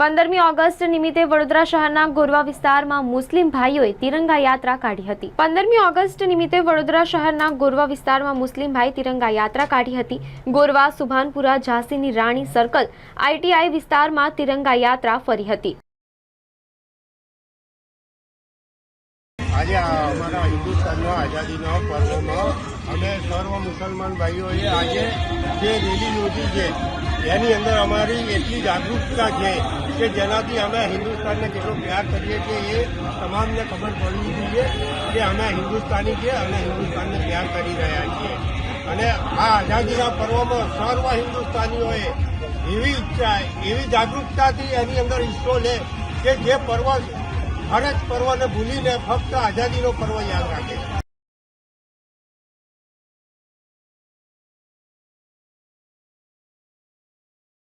પંદરમી ઓગસ્ટ નિમિત્તે વડોદરા શહેરના ગોરવા વિસ્તારમાં મુસ્લિમ ભાઈઓએ તિરંગા યાત્રા કાઢી હતી. પંદરમી ઓગસ્ટ નિમિત્તે વડોદરા શહેરના ગોરવા વિસ્તારમાં મુસ્લિમ ભાઈ તિરંગા યાત્રા કાઢી હતી. ગોરવા, સુભાનપુરા, ઝાંસીની રાણી સર્કલ આઈટીઆઈ વિસ્તારમાં તિરંગા યાત્રા ફરી હતી. આજે અમારા હિન્દુસ્તાનનો આઝાદીનો પર્વમાં અમે સર્વ મુસલમાન ભાઈઓએ આજે જે રેલી યોજી છે એની અંદર અમારી એટલી જાગૃતતા છે કે જેનાથી અમે હિન્દુસ્તાનને કેટલો પ્યાર કરીએ છીએ એ તમામને ખબર પડવી જોઈએ કે અમે હિન્દુસ્તાની છે અને હિન્દુસ્તાનને પ્યાર કરી રહ્યા છીએ. અને આ આઝાદીના પર્વમાં સર્વ હિન્દુસ્તાનીઓએ એવી ઈચ્છા, એવી જાગૃતતાથી એની અંદર હિસ્સો લે કે જે પર્વ, હર પર્વને ભૂલીને ફક્ત આઝાદીનો પર્વ યાદ રાખે.